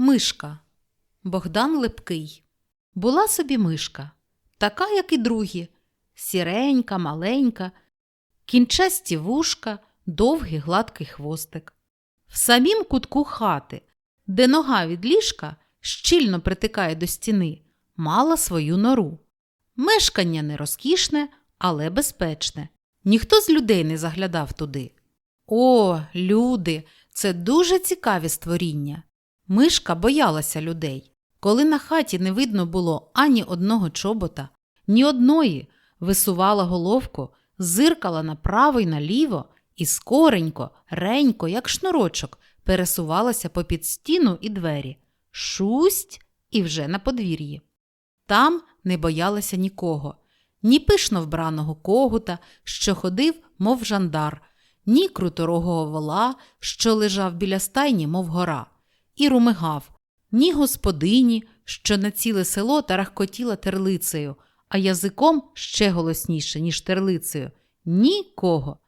Мишка Богдан Лепкий. Була собі мишка, така, як і другі, сіренька, маленька, кінчасті вушка, довгий гладкий хвостик. В самім кутку хати, де нога від ліжка щільно притикає до стіни, мала свою нору. Мешкання не розкішне, але безпечне. Ніхто з людей не заглядав туди. О, люди, це дуже цікаві створіння. Мишка боялася людей. Коли на хаті не видно було ані одного чобота, ні одної, висувала головку, зиркала направо й наліво і скоренько, ренько, як шнурочок, пересувалася попід стіну і двері. Шусть і вже на подвір'ї. Там не боялася нікого, ні пишно вбраного когута, що ходив, мов жандар, ні круторогого вола, що лежав біля стайні, мов гора, і румигав, ні господині, що на ціле село тарахкотіла терлицею, а язиком ще голосніше, ніж терлицею. Нікого.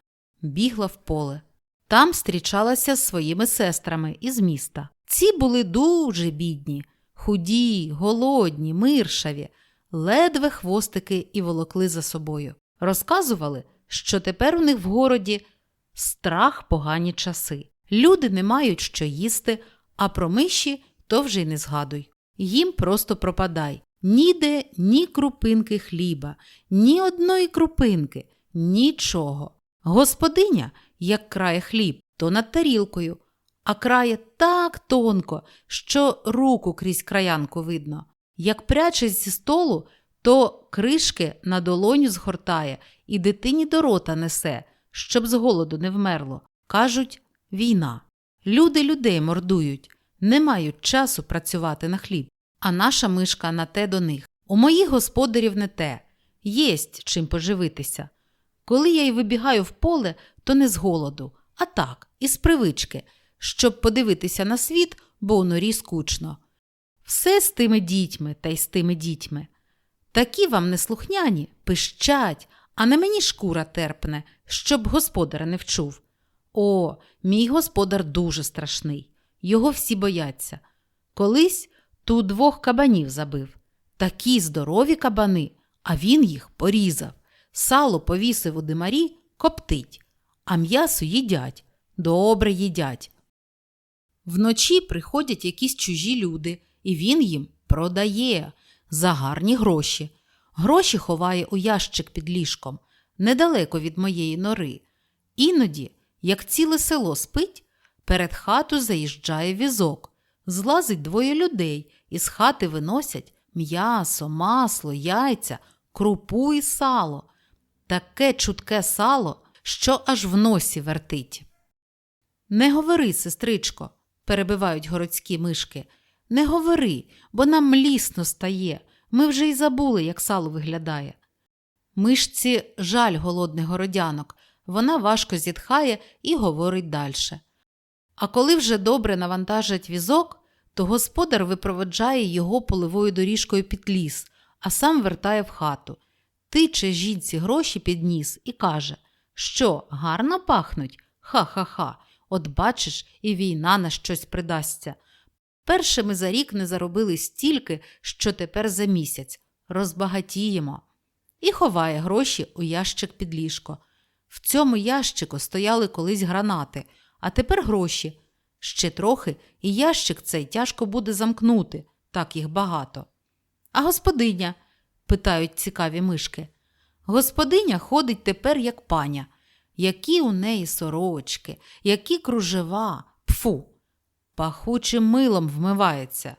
Бігла в поле. Там зустрічалася з своїми сестрами із міста. Ці були дуже бідні, худі, голодні, миршаві, ледве хвостики і волокли за собою. Розказували, що тепер у них в городі страх погані часи. Люди не мають що їсти, а про миші то вже й не згадуй. Їм просто пропадай. Ніде ні крупинки хліба, ні одної крупинки, нічого. Господиня, як крає хліб, то над тарілкою, а крає так тонко, що руку крізь краянку видно. Як прячесь зі столу, то кришки на долоню згортає і дитині до рота несе, щоб з голоду не вмерло. Кажуть, війна. Люди людей мордують, не мають часу працювати на хліб, а наша мишка на те до них. У моїх господарів не те, єсть чим поживитися. Коли я й вибігаю в поле, то не з голоду, а так, із привички, щоб подивитися на світ, бо у норі скучно. Все з тими дітьми та й з тими дітьми. Такі вам неслухняні, пищать, а не мені шкура терпне, щоб господаря не вчув. О, мій господар дуже страшний. Його всі бояться. Колись ту двох кабанів забив. Такі здорові кабани, а він їх порізав. Сало повісив у димарі, коптить, а м'ясо їдять, добре їдять. Вночі приходять якісь чужі люди, і він їм продає за гарні гроші. Гроші ховає у ящик під ліжком, недалеко від моєї нори. Іноді, як ціле село спить, перед хату заїжджає візок, злазить двоє людей, і з хати виносять м'ясо, масло, яйця, крупу і сало. Таке чутке сало, що аж в носі вертить. Не говори, сестричко, перебивають городські мишки. Не говори, бо нам млісно стає. Ми вже й забули, як сало виглядає. Мишці жаль голодних городянок, вона важко зітхає і говорить дальше. А коли вже добре навантажить візок, то господар випроводжає його поливою доріжкою під ліс, а сам вертає в хату, тиче жінці гроші під ніс і каже, що гарно пахнуть? Ха-ха-ха, от бачиш, і війна на щось придасться. Перше ми за рік не заробили стільки, що тепер за місяць. Розбагатіємо. І ховає гроші у ящик під ліжко. В цьому ящику стояли колись гранати, а тепер гроші. Ще трохи, і ящик цей тяжко буде замкнути, так їх багато. А господиня? питають цікаві мишки. Господиня ходить тепер як паня. Які у неї сорочки, які кружева, пфу, пахучим милом вмивається.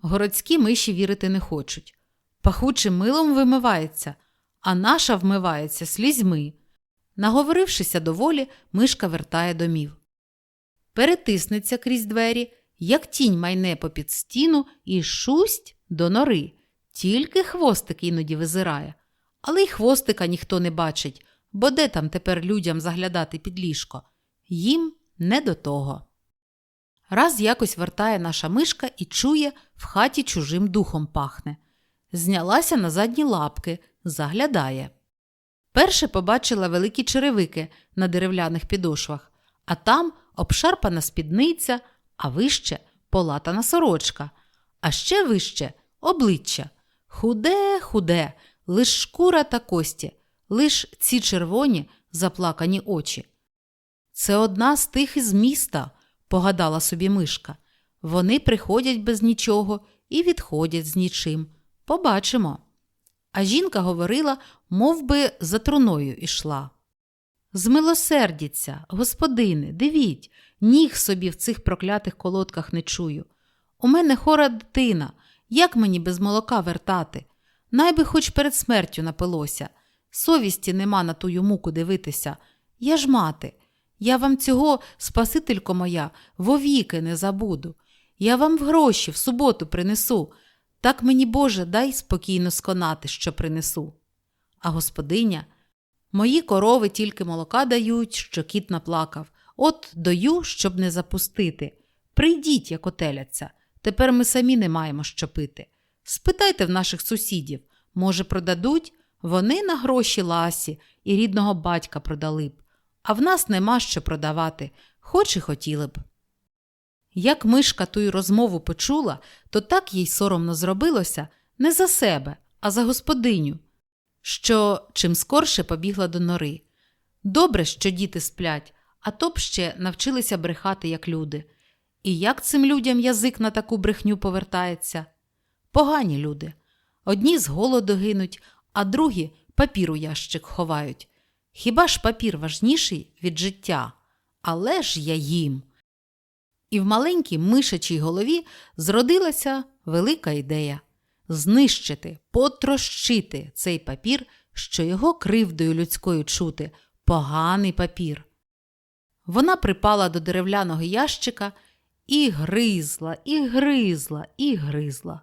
Городські миші вірити не хочуть. Пахучим милом вимивається, а наша вмивається слізьми. Наговорившися доволі, мишка вертає домів. Перетиснеться крізь двері, як тінь майне попід стіну і шусть до нори. Тільки хвостик іноді визирає. Але й хвостика ніхто не бачить, бо де там тепер людям заглядати під ліжко? Їм не до того. Раз якось вертає наша мишка і чує, в хаті чужим духом пахне. Знялася на задні лапки, заглядає. Перше побачила великі черевики на дерев'яних підошвах, а там обшарпана спідниця, а вище полатана сорочка, а ще вище обличчя. Худе, худе, лиш шкура та кості, лиш ці червоні заплакані очі. Це одна з тих із міста, погадала собі мишка. Вони приходять без нічого і відходять з нічим. Побачимо. А жінка говорила, мов би за труною ішла. Змилосердіться, господине, дивіть, ніг собі в цих проклятих колодках не чую. У мене хора дитина, як мені без молока вертати? Найби хоч перед смертю напилося. Совісті нема на тую муку дивитися. Я ж мати. Я вам цього, спасителько моя, вовіки не забуду. Я вам в гроші в суботу принесу. Так мені, Боже, дай спокійно сконати, що принесу. А господиня, мої корови тільки молока дають, що кіт наплакав. От дою, щоб не запустити. Прийдіть, як отеляться. Тепер ми самі не маємо що пити. Спитайте в наших сусідів, може, продадуть? Вони на гроші ласі і рідного батька продали б, а в нас нема що продавати, хоч і хотіли б. Як мишка ту й розмову почула, то так їй соромно зробилося не за себе, а за господиню, що чим скорше побігла до нори. Добре, що діти сплять, а то б ще навчилися брехати, як люди. І як цим людям язик на таку брехню повертається? Погані люди. Одні з голоду гинуть, а другі папір у ящик ховають. Хіба ж папір важніший від життя? Але ж я їм. І в маленькій мишачій голові зродилася велика ідея знищити, потрощити цей папір, що його кривдою людською чути, поганий папір. Вона припала до дерев'яного ящика і гризла, і гризла, і гризла.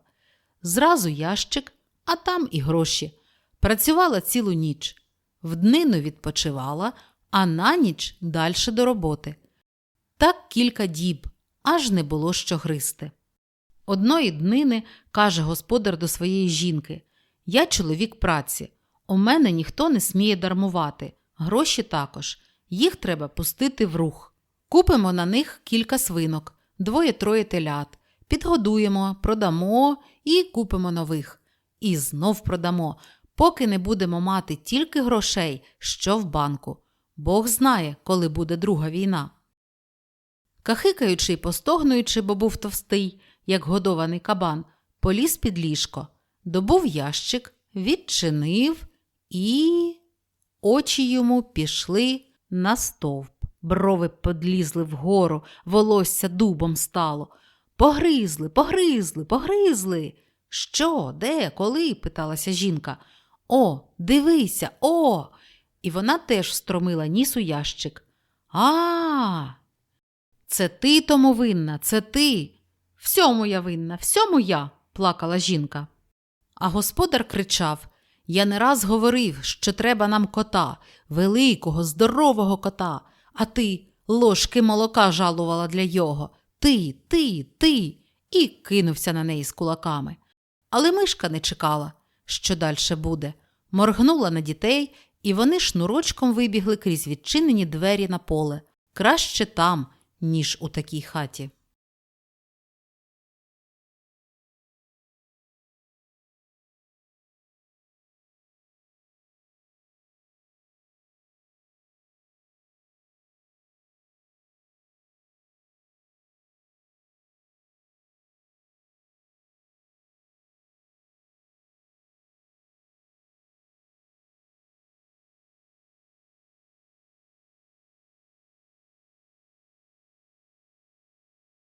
Зразу ящик, а там і гроші. Працювала цілу ніч. В днину відпочивала, а на ніч дальше до роботи. Так кілька діб, аж не було що гризти. Одної днини каже господар до своєї жінки Я чоловік праці. У мене ніхто не сміє дармувати, гроші також. Їх треба пустити в рух. Купимо на них кілька свинок, двоє-троє телят, підгодуємо, продамо і купимо нових. І знов продамо, поки не будемо мати тільки грошей, що в банку. Бог знає, коли буде друга війна. Кахикаючи й постогнуючи, бо був товстий, як годований кабан, поліз під ліжко, добув ящик, відчинив і. Очі йому пішли на стовп. Брови подлізли вгору, волосся дубом стало. Погризли, погризли, погризли. Що, де, коли? питалася жінка. О, дивися, о. І вона теж встромила ніс у ящик. А. Це ти тому винна, це ти. Всьому я винна, всьому я, плакала жінка. А господар кричав Я не раз говорив, що треба нам кота, великого, здорового кота, а ти ложки молока жалувала для його. Ти, ти, ти. І кинувся на неї з кулаками. Але мишка не чекала, що дальше буде. Моргнула на дітей, і вони шнурочком вибігли крізь відчинені двері на поле. Краще там, ніж у такій хаті.